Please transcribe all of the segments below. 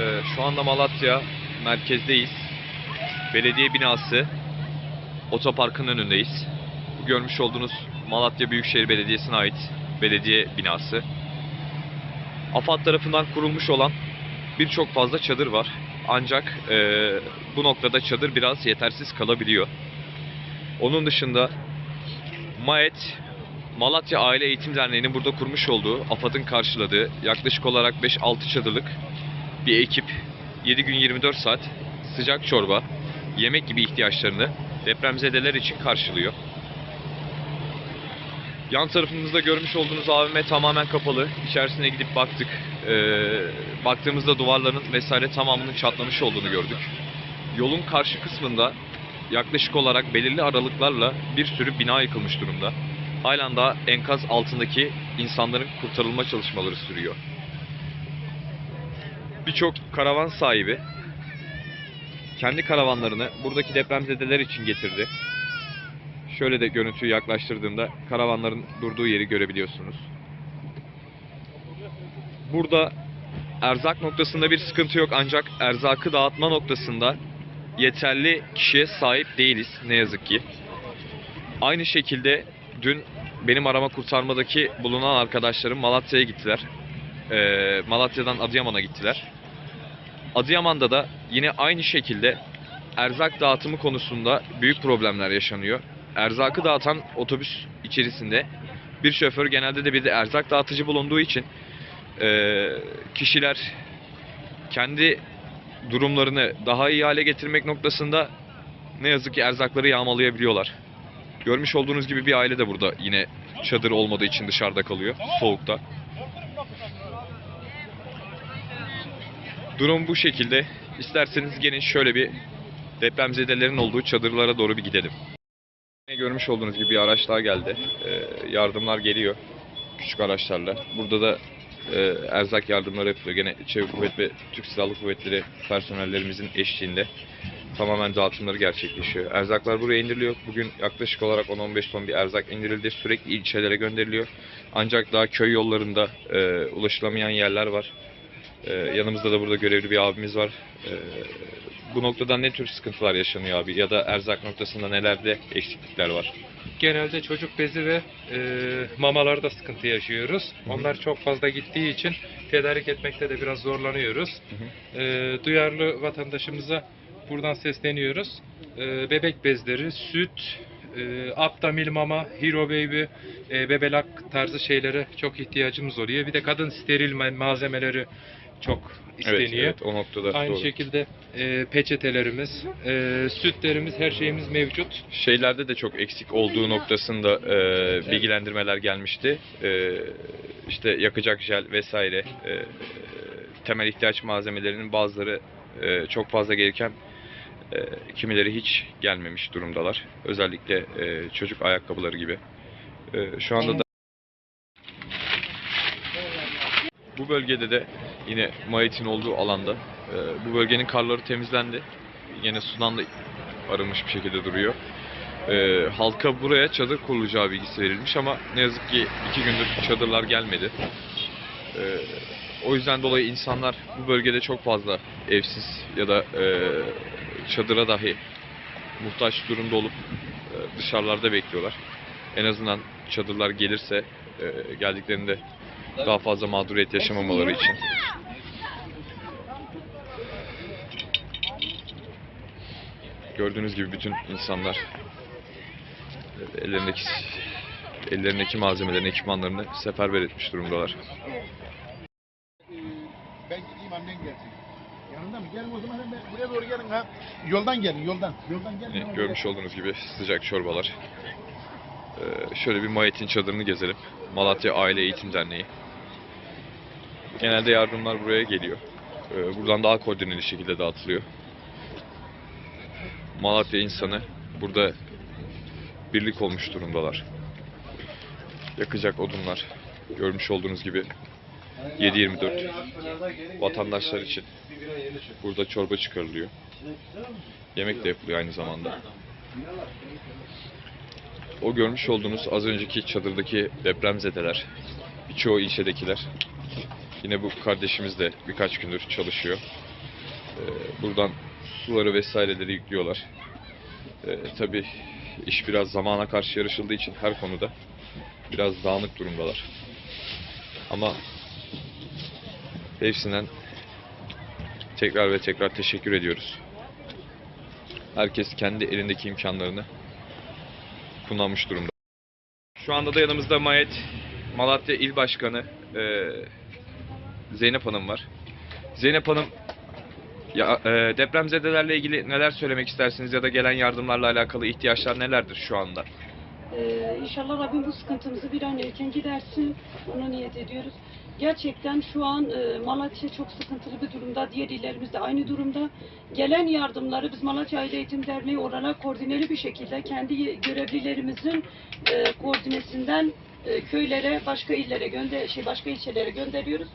Ee, şu anda Malatya merkezdeyiz. Belediye binası otoparkın önündeyiz. Bu görmüş olduğunuz Malatya Büyükşehir Belediyesi'ne ait belediye binası. AFAD tarafından kurulmuş olan birçok fazla çadır var. Ancak e, bu noktada çadır biraz yetersiz kalabiliyor. Onun dışında MAET Malatya Aile Eğitim Derneği'nin burada kurmuş olduğu, AFAD'ın karşıladığı yaklaşık olarak 5-6 çadırlık bir ekip 7 gün 24 saat sıcak çorba, yemek gibi ihtiyaçlarını depremzedeler için karşılıyor. Yan tarafımızda görmüş olduğunuz AVM tamamen kapalı. İçerisine gidip baktık. Ee, baktığımızda duvarların vesaire tamamının çatlamış olduğunu gördük. Yolun karşı kısmında yaklaşık olarak belirli aralıklarla bir sürü bina yıkılmış durumda. Halen daha enkaz altındaki insanların kurtarılma çalışmaları sürüyor. Birçok karavan sahibi kendi karavanlarını buradaki depremzedeler için getirdi. Şöyle de görüntüyü yaklaştırdığımda karavanların durduğu yeri görebiliyorsunuz. Burada erzak noktasında bir sıkıntı yok ancak erzakı dağıtma noktasında yeterli kişiye sahip değiliz ne yazık ki. Aynı şekilde dün benim arama kurtarmadaki bulunan arkadaşlarım Malatya'ya gittiler. Ee, Malatya'dan Adıyaman'a gittiler. Adıyaman'da da yine aynı şekilde erzak dağıtımı konusunda büyük problemler yaşanıyor. Erzakı dağıtan otobüs içerisinde bir şoför genelde de bir de erzak dağıtıcı bulunduğu için eee, kişiler kendi durumlarını daha iyi hale getirmek noktasında ne yazık ki erzakları yağmalayabiliyorlar. Görmüş olduğunuz gibi bir aile de burada yine çadır olmadığı için dışarıda kalıyor soğukta. Durum bu şekilde. İsterseniz gelin şöyle bir depremzedelerin olduğu çadırlara doğru bir gidelim. Görmüş olduğunuz gibi bir araç daha geldi. Ee, yardımlar geliyor. Küçük araçlarla. Burada da e, erzak yardımları yapılıyor. Gene Çevik Kuvvet ve Türk Silahlı Kuvvetleri personellerimizin eşliğinde tamamen dağıtımları gerçekleşiyor. Erzaklar buraya indiriliyor. Bugün yaklaşık olarak 10-15 ton bir erzak indirildi. Sürekli ilçelere gönderiliyor. Ancak daha köy yollarında e, ulaşılamayan yerler var. Ee, yanımızda da burada görevli bir abimiz var. Ee, bu noktada ne tür sıkıntılar yaşanıyor abi? Ya da erzak noktasında nelerde eksiklikler var? Genelde çocuk bezi ve e, mamalarda sıkıntı yaşıyoruz. hı. Onlar çok fazla gittiği için tedarik etmekte de biraz zorlanıyoruz. Hı E, duyarlı vatandaşımıza buradan sesleniyoruz. E, bebek bezleri, süt, e, Aptamil mama, Hero Baby, e, bebelak tarzı şeylere çok ihtiyacımız oluyor. Bir de kadın steril ma- malzemeleri çok isteniyor. Evet, evet o noktada Aynı doğru. şekilde e, peçetelerimiz, e, sütlerimiz, her şeyimiz mevcut. Şeylerde de çok eksik olduğu noktasında e, bilgilendirmeler gelmişti. E, işte yakacak jel vesaire e, temel ihtiyaç malzemelerinin bazıları e, çok fazla gereken e, kimileri hiç gelmemiş durumdalar. Özellikle e, çocuk ayakkabıları gibi. E, şu anda da bu bölgede de yine Mayit'in olduğu alanda e, bu bölgenin karları temizlendi. Yine sudan da arınmış bir şekilde duruyor. Ee, halka buraya çadır kurulacağı bilgisi verilmiş ama ne yazık ki iki gündür çadırlar gelmedi. Ee, o yüzden dolayı insanlar bu bölgede çok fazla evsiz ya da e, çadıra dahi muhtaç durumda olup e, dışarılarda bekliyorlar. En azından çadırlar gelirse e, geldiklerinde daha fazla mağduriyet yaşamamaları için. Gördüğünüz gibi bütün insanlar ellerindeki ellerindeki malzemelerini, ekipmanlarını seferber etmiş durumdalar. Ben gideyim annen gelsin. Yanında mı? Gelin o zaman hemen buraya doğru gelin ha. Yoldan gelin yoldan. Yoldan gelin. Yine görmüş olduğunuz gibi sıcak çorbalar. Ee, şöyle bir Mayet'in çadırını gezelim. Malatya Aile Eğitim Derneği. Genelde yardımlar buraya geliyor. Ee, buradan daha koordineli şekilde dağıtılıyor. Malatya insanı burada birlik olmuş durumdalar. Yakacak odunlar. Görmüş olduğunuz gibi 7-24 vatandaşlar için burada çorba çıkarılıyor. Yemek de yapılıyor aynı zamanda. O görmüş olduğunuz az önceki çadırdaki depremzedeler, birçoğu ilçedekiler. Yine bu kardeşimiz de birkaç gündür çalışıyor. buradan suları vesaireleri yüklüyorlar. Ee, tabii iş biraz zamana karşı yarışıldığı için her konuda biraz dağınık durumdalar. Ama hepsinden tekrar ve tekrar teşekkür ediyoruz. Herkes kendi elindeki imkanlarını kullanmış durumda. Şu anda da yanımızda Mayet Malatya İl Başkanı eee, Zeynep Hanım var. Zeynep Hanım ya, eee, depremzedelerle ilgili neler söylemek istersiniz ya da gelen yardımlarla alakalı ihtiyaçlar nelerdir şu anda? Ee, inşallah Rabbim bu sıkıntımızı bir an erken gidersin. Onu niyet ediyoruz. Gerçekten şu an e, Malatya çok sıkıntılı bir durumda. Diğer illerimiz de aynı durumda. Gelen yardımları biz Malatya Aile Eğitim Derneği olarak koordineli bir şekilde kendi görevlilerimizin e, koordinesinden e, köylere, başka illere gönder, şey başka ilçelere gönderiyoruz.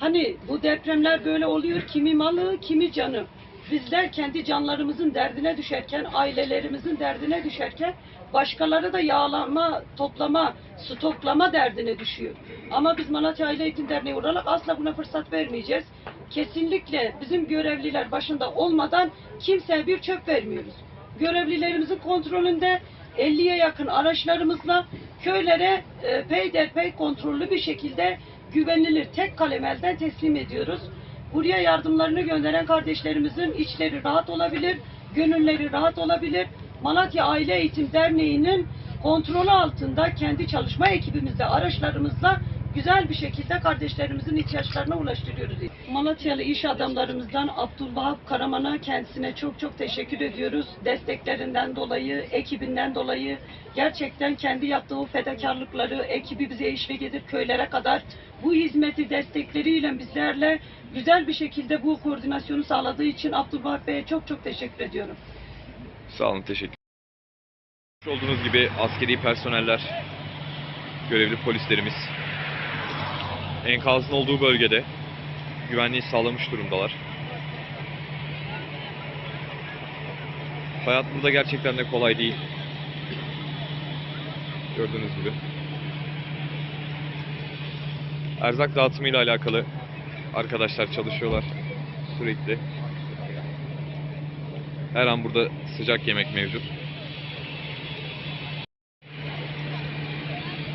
Hani bu depremler böyle oluyor. Kimi malı, kimi canı. Bizler kendi canlarımızın derdine düşerken, ailelerimizin derdine düşerken başkaları da yağlama, toplama, stoklama derdine düşüyor. Ama biz Malatya Aile Eğitim Derneği olarak asla buna fırsat vermeyeceğiz. Kesinlikle bizim görevliler başında olmadan kimseye bir çöp vermiyoruz. Görevlilerimizin kontrolünde 50'ye yakın araçlarımızla köylere e, peyderpey kontrollü bir şekilde güvenilir tek kalem elden teslim ediyoruz. Buraya yardımlarını gönderen kardeşlerimizin içleri rahat olabilir, gönülleri rahat olabilir. Malatya Aile Eğitim Derneği'nin kontrolü altında kendi çalışma ekibimizle, araçlarımızla güzel bir şekilde kardeşlerimizin ihtiyaçlarına ulaştırıyoruz. Malatyalı iş adamlarımızdan Abdülvahap Karaman'a kendisine çok çok teşekkür ediyoruz. Desteklerinden dolayı, ekibinden dolayı gerçekten kendi yaptığı fedakarlıkları, ekibi bize eşlik edip köylere kadar bu hizmeti destekleriyle bizlerle güzel bir şekilde bu koordinasyonu sağladığı için Abdülvahap Bey'e çok çok teşekkür ediyorum. Sağ olun, teşekkür Olduğunuz gibi askeri personeller, görevli polislerimiz enkazın olduğu bölgede güvenliği sağlamış durumdalar. Hayat burada gerçekten de kolay değil. Gördüğünüz gibi. Erzak dağıtımıyla alakalı arkadaşlar çalışıyorlar sürekli. Her an burada sıcak yemek mevcut.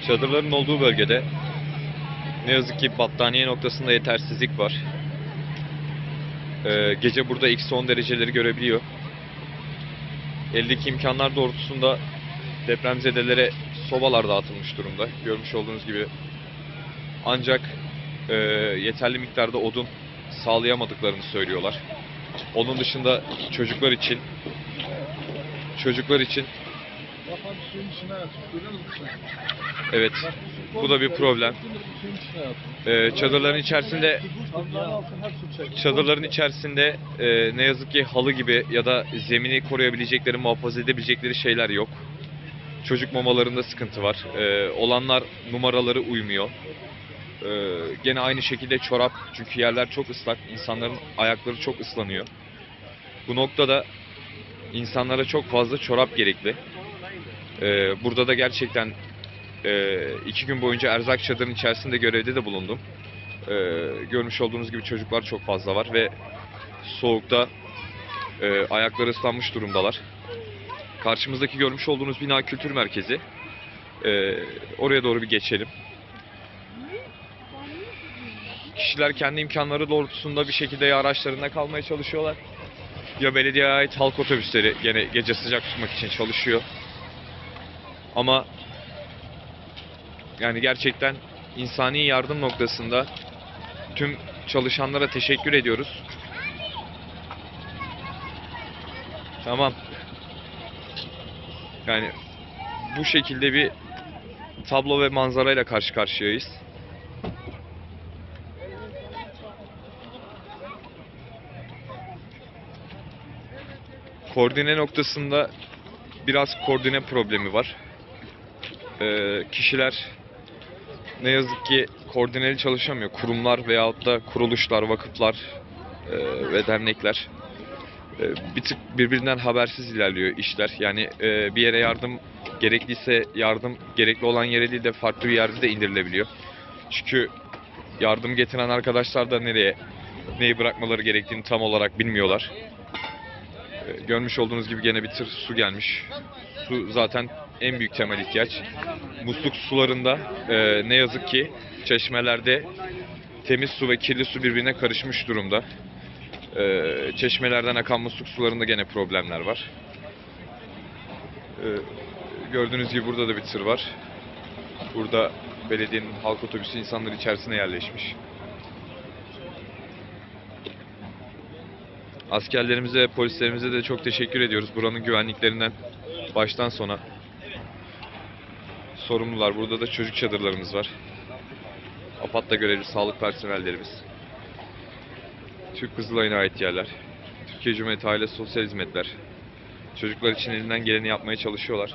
Çadırların olduğu bölgede ne yazık ki battaniye noktasında yetersizlik var. Ee, gece burada eksi 10 dereceleri görebiliyor. Eldeki imkanlar doğrultusunda depremzedelere sobalar dağıtılmış durumda. Görmüş olduğunuz gibi. Ancak e, yeterli miktarda odun sağlayamadıklarını söylüyorlar. Onun dışında çocuklar için çocuklar için Kafam suyun içine atıyor. Görüyor musun? evet bu da bir problem. Ee, çadırların içerisinde çadırların içerisinde e, ne yazık ki halı gibi ya da zemini koruyabilecekleri, muhafaza edebilecekleri şeyler yok. Çocuk mamalarında sıkıntı var. Ee, olanlar numaraları uymuyor. Ee, gene aynı şekilde çorap çünkü yerler çok ıslak. insanların ayakları çok ıslanıyor. Bu noktada insanlara çok fazla çorap gerekli. Ee, burada da gerçekten e, iki gün boyunca erzak çadırın içerisinde görevde de bulundum. Ee, görmüş olduğunuz gibi çocuklar çok fazla var ve soğukta e, ayakları ıslanmış durumdalar. Karşımızdaki görmüş olduğunuz bina kültür merkezi. Ee, oraya doğru bir geçelim. Kişiler kendi imkanları doğrultusunda bir şekilde ya araçlarında kalmaya çalışıyorlar. Ya belediyeye ait halk otobüsleri gene gece sıcak tutmak için çalışıyor. Ama yani gerçekten insani yardım noktasında tüm çalışanlara teşekkür ediyoruz. Tamam. Yani bu şekilde bir tablo ve manzarayla karşı karşıyayız. Koordine noktasında biraz koordine problemi var. Ee, kişiler ne yazık ki koordineli çalışamıyor. Kurumlar veyahut da kuruluşlar, vakıflar e, ve dernekler e, bir tık birbirinden habersiz ilerliyor işler. Yani e, bir yere yardım gerekliyse yardım gerekli olan yere değil de farklı bir yerde de indirilebiliyor. Çünkü yardım getiren arkadaşlar da nereye neyi bırakmaları gerektiğini tam olarak bilmiyorlar. Ee, Görmüş olduğunuz gibi gene bir tır su gelmiş. Su zaten en büyük temel ihtiyaç. Musluk sularında e, ne yazık ki çeşmelerde temiz su ve kirli su birbirine karışmış durumda. Ee, çeşmelerden akan musluk sularında gene problemler var. Ee, gördüğünüz gibi burada da bir tır var. Burada belediyenin halk otobüsü insanlar içerisine yerleşmiş. Askerlerimize, polislerimize de çok teşekkür ediyoruz. Buranın güvenliklerinden baştan sona sorumlular. Burada da çocuk çadırlarımız var. AFAD'da görevli sağlık personellerimiz. Türk Kızılay'ına ait yerler. Türkiye Cumhuriyeti Aile Sosyal Hizmetler. Çocuklar için elinden geleni yapmaya çalışıyorlar.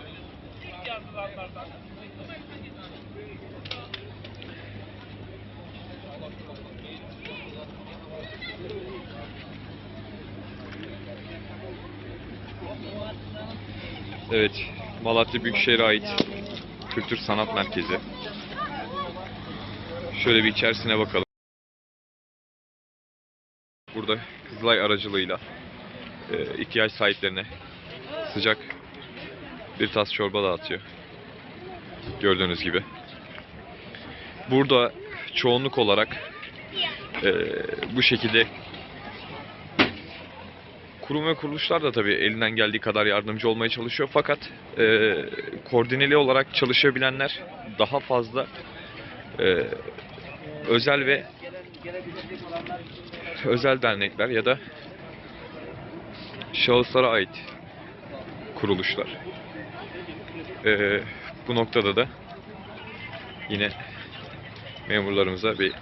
Evet, Malatya Büyükşehir'e ait Kültür Sanat Merkezi. Şöyle bir içerisine bakalım. Burada Kızılay aracılığıyla e, ihtiyaç sahiplerine sıcak bir tas çorba dağıtıyor. Gördüğünüz gibi. Burada çoğunluk olarak e, bu şekilde kurum ve kuruluşlar da tabii elinden geldiği kadar yardımcı olmaya çalışıyor. Fakat e, koordineli olarak çalışabilenler daha fazla e, özel ve özel dernekler ya da şahıslara ait kuruluşlar. E, bu noktada da yine memurlarımıza bir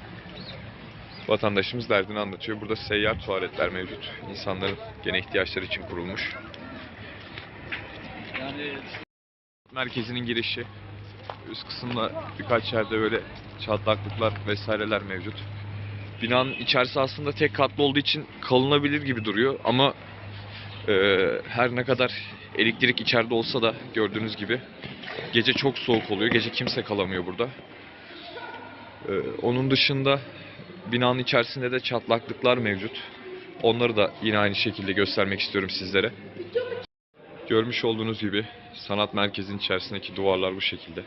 vatandaşımız derdini anlatıyor. Burada seyyar tuvaletler mevcut. İnsanların gene ihtiyaçları için kurulmuş. Merkezinin girişi üst kısımda birkaç yerde böyle çatlaklıklar vesaireler mevcut. Binanın içerisi aslında tek katlı olduğu için kalınabilir gibi duruyor ama e, her ne kadar elektrik içeride olsa da gördüğünüz gibi gece çok soğuk oluyor. Gece kimse kalamıyor burada. E, onun dışında binanın içerisinde de çatlaklıklar mevcut. Onları da yine aynı şekilde göstermek istiyorum sizlere. Görmüş olduğunuz gibi sanat merkezinin içerisindeki duvarlar bu şekilde. Ee,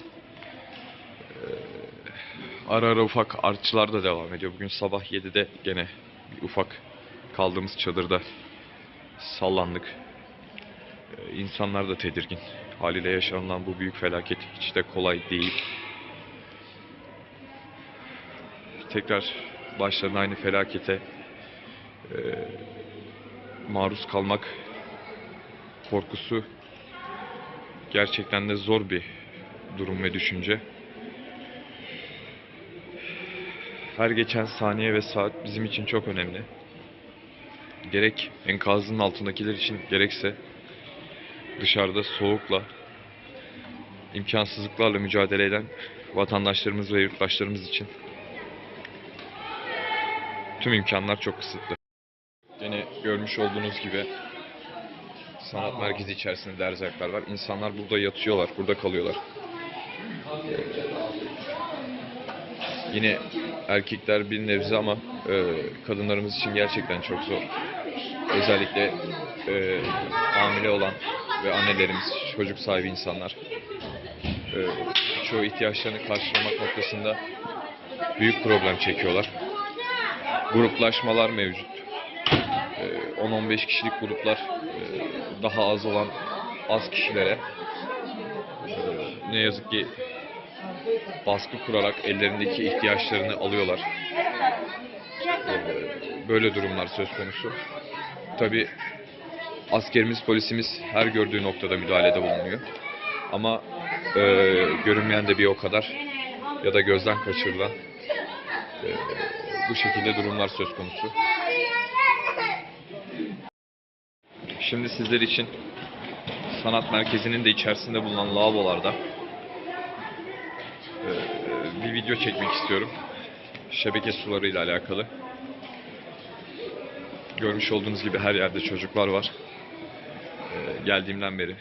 ara ara ufak artçılar da devam ediyor. Bugün sabah 7'de gene bir ufak kaldığımız çadırda sallandık. Ee, insanlar da tedirgin. Haliyle yaşanılan bu büyük felaket hiç de kolay değil. Tekrar başlarına aynı felakete e, maruz kalmak korkusu gerçekten de zor bir durum ve düşünce. Her geçen saniye ve saat bizim için çok önemli. Gerek enkazın altındakiler için gerekse dışarıda soğukla, imkansızlıklarla mücadele eden vatandaşlarımız ve yurttaşlarımız için tüm imkanlar çok kısıtlı. Yine görmüş olduğunuz gibi sanat merkezi içerisinde derzaklar var. İnsanlar burada yatıyorlar, burada kalıyorlar. Yine erkekler bir nebze ama e, kadınlarımız için gerçekten çok zor. Özellikle e, hamile olan ve annelerimiz, çocuk sahibi insanlar e, çoğu ihtiyaçlarını karşılamak noktasında büyük problem çekiyorlar. Gruplaşmalar mevcut. E, 10-15 kişilik gruplar e, daha az olan az kişilere e, ne yazık ki baskı kurarak ellerindeki ihtiyaçlarını alıyorlar. E, Böyle durumlar söz konusu. Tabi askerimiz, polisimiz her gördüğü noktada müdahalede bulunuyor. Ama e, görünmeyen de bir o kadar ya da gözden kaçırılan e, bu şekilde durumlar söz konusu. Şimdi sizler için sanat merkezinin de içerisinde bulunan lavabolarda e, bir video çekmek istiyorum. Şebeke suları ile alakalı. Görmüş olduğunuz gibi her yerde çocuklar var. E, geldiğimden beri